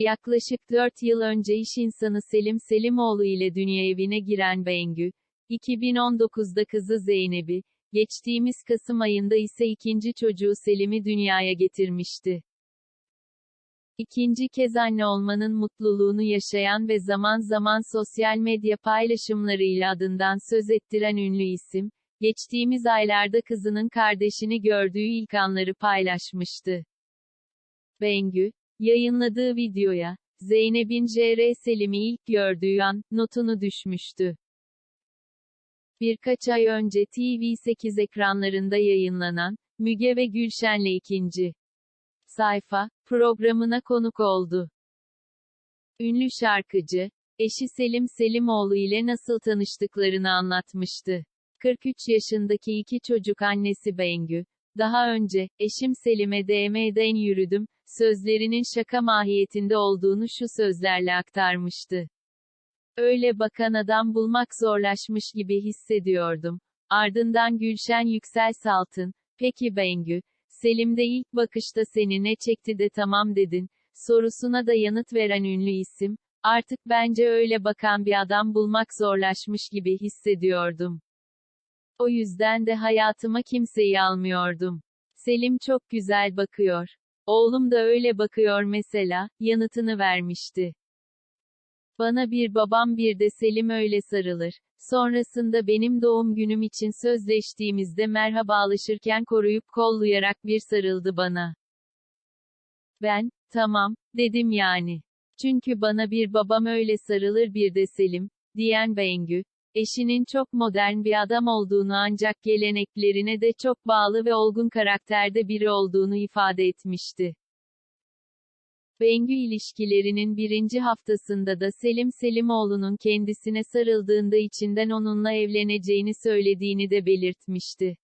Yaklaşık 4 yıl önce iş insanı Selim Selimoğlu ile dünya evine giren Bengü, 2019'da kızı Zeynep'i, geçtiğimiz Kasım ayında ise ikinci çocuğu Selim'i dünyaya getirmişti. İkinci kez anne olmanın mutluluğunu yaşayan ve zaman zaman sosyal medya paylaşımlarıyla adından söz ettiren ünlü isim, geçtiğimiz aylarda kızının kardeşini gördüğü ilk anları paylaşmıştı. Bengü, yayınladığı videoya, Zeynep'in J.R. Selim'i ilk gördüğü an, notunu düşmüştü. Birkaç ay önce TV8 ekranlarında yayınlanan, Müge ve Gülşen'le ikinci sayfa, programına konuk oldu. Ünlü şarkıcı, eşi Selim Selimoğlu ile nasıl tanıştıklarını anlatmıştı. 43 yaşındaki iki çocuk annesi Bengü, daha önce, eşim Selim'e DM'den yürüdüm, sözlerinin şaka mahiyetinde olduğunu şu sözlerle aktarmıştı. Öyle bakan adam bulmak zorlaşmış gibi hissediyordum. Ardından Gülşen Yüksel Saltın, peki Bengü, Selim de ilk bakışta seni ne çekti de tamam dedin, sorusuna da yanıt veren ünlü isim, artık bence öyle bakan bir adam bulmak zorlaşmış gibi hissediyordum. O yüzden de hayatıma kimseyi almıyordum. Selim çok güzel bakıyor. Oğlum da öyle bakıyor mesela, yanıtını vermişti. Bana bir babam bir de Selim öyle sarılır. Sonrasında benim doğum günüm için sözleştiğimizde merhabalaşırken koruyup kollayarak bir sarıldı bana. Ben, tamam, dedim yani. Çünkü bana bir babam öyle sarılır bir de Selim, diyen Bengü, eşinin çok modern bir adam olduğunu ancak geleneklerine de çok bağlı ve olgun karakterde biri olduğunu ifade etmişti. Bengü ilişkilerinin birinci haftasında da Selim Selimoğlu'nun kendisine sarıldığında içinden onunla evleneceğini söylediğini de belirtmişti.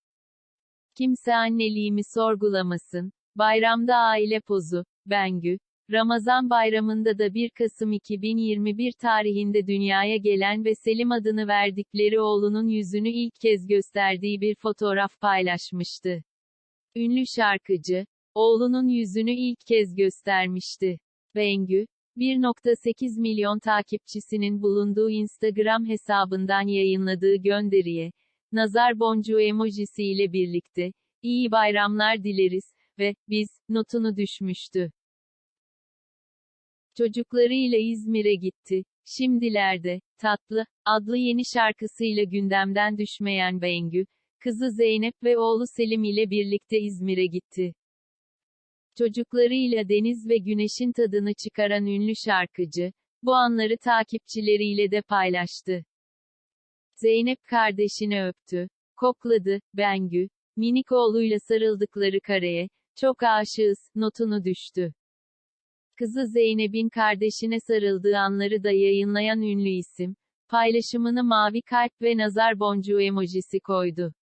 Kimse anneliğimi sorgulamasın. Bayramda aile pozu, Bengü, Ramazan bayramında da 1 Kasım 2021 tarihinde dünyaya gelen ve Selim adını verdikleri oğlunun yüzünü ilk kez gösterdiği bir fotoğraf paylaşmıştı. Ünlü şarkıcı, oğlunun yüzünü ilk kez göstermişti. Bengü, 1.8 milyon takipçisinin bulunduğu Instagram hesabından yayınladığı gönderiye, nazar boncuğu emojisi ile birlikte, iyi bayramlar dileriz ve biz notunu düşmüştü. Çocuklarıyla İzmir'e gitti. Şimdilerde, Tatlı, adlı yeni şarkısıyla gündemden düşmeyen Bengü, kızı Zeynep ve oğlu Selim ile birlikte İzmir'e gitti. Çocuklarıyla deniz ve güneşin tadını çıkaran ünlü şarkıcı, bu anları takipçileriyle de paylaştı. Zeynep kardeşini öptü, kokladı, Bengü, minik oğluyla sarıldıkları kareye, çok aşığız, notunu düştü. Kızı Zeynep'in kardeşine sarıldığı anları da yayınlayan ünlü isim, paylaşımını mavi kalp ve nazar boncuğu emojisi koydu.